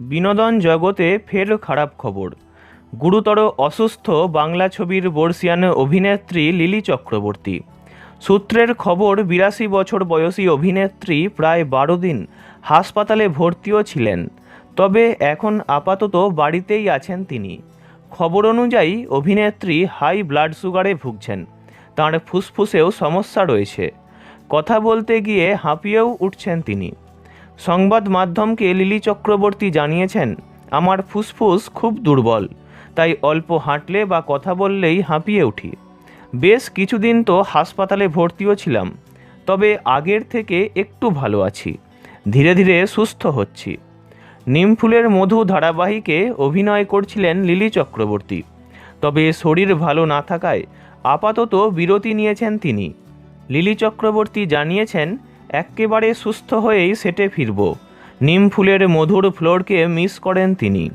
বিনোদন জগতে ফের খারাপ খবর। গুরুতর অসুস্থ বাংলা ছবির বর্ষিয়ান অভিনেত্রী লিলি চক্রবর্তী। সূত্রের খবর, বিরাশি বছর বয়সী অভিনেত্রী প্রায় বারো দিন হাসপাতালে ভর্তিও ছিলেন। তবে এখন আপাতত বাড়িতেই আছেন তিনি। খবর অনুযায়ী, অভিনেত্রী হাই ব্লাড সুগারে ভুগছেন। তাঁর ফুসফুসেও সমস্যা রয়েছে। কথা বলতে গিয়ে হাঁপিয়েও উঠছেন তিনি। সংবাদ মাধ্যমকে লিলি চক্রবর্তী জানিয়েছেন, আমার ফুসফুস খুব দুর্বল, তাই অল্প হাঁটলে বা কথা বললেই হাঁপিয়ে উঠি। বেশ কিছুদিন তো হাসপাতালে ভর্তিও ছিলাম, তবে আগের থেকে একটু ভালো আছি, ধীরে ধীরে সুস্থ হচ্ছি। নিমফুলের মধু ধারাবাহিকে অভিনয় করছিলেন লিলি চক্রবর্তী, তবে শরীর ভালো না থাকায় আপাতত বিরতি নিয়েছেন তিনি। লিলি চক্রবর্তী জানিয়েছেন এক্কেবারে সুস্থ হয়েই সেটে ফিরব। নিম ফুলের মধুর ফ্লোরকে মিস করেন তিনি।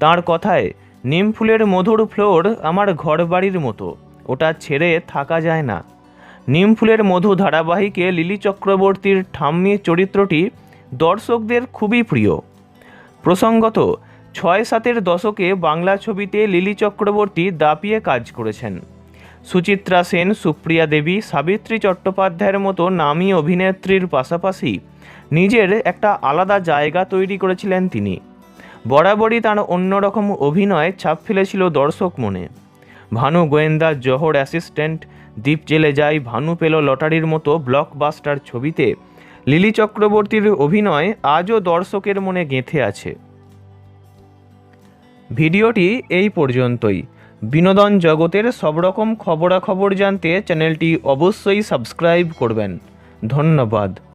তার কথায়, নিম ফুলের মধুর ফ্লোর আমার ঘরবাড়ির মতো, ওটা ছেড়ে থাকা যায় না। নিম ফুলের মধু ধারাবাহিকে লিলি চক্রবর্তীর ঠাম্মি চরিত্রটি দর্শকদের খুবই প্রিয়। প্রসঙ্গত, ছয় সাতের দশকে বাংলা ছবিতে লিলি চক্রবর্তী দাপিয়ে কাজ করেছেন। সুচিত্রা সেন, সুপ্রিয়া দেবী, সাবিত্রী চট্টোপাধ্যায়ের মতো নামী অভিনেত্রীর পাশাপাশি নিজের একটা আলাদা জায়গা তৈরি করেছিলেন তিনি। বরাবরই তার অন্যরকম অভিনয় ছাপ ফেলেছিল দর্শক মনে। ভানু গোয়েন্দা, জহর অ্যাসিস্ট্যান্ট দ্বীপ জেলে যায় ভানু পেল লটারির মতো ব্লকবাস্টার ছবিতে। লিলি চক্রবর্তীর অভিনয় আজও দর্শকের মনে গেঁথে আছে। ভিডিওটি এই পর্যন্তই। বিনোদন জগতের সব রকম খবরাখবর জানতে চ্যানেলটি অবশ্যই সাবস্ক্রাইব করবেন। ধন্যবাদ।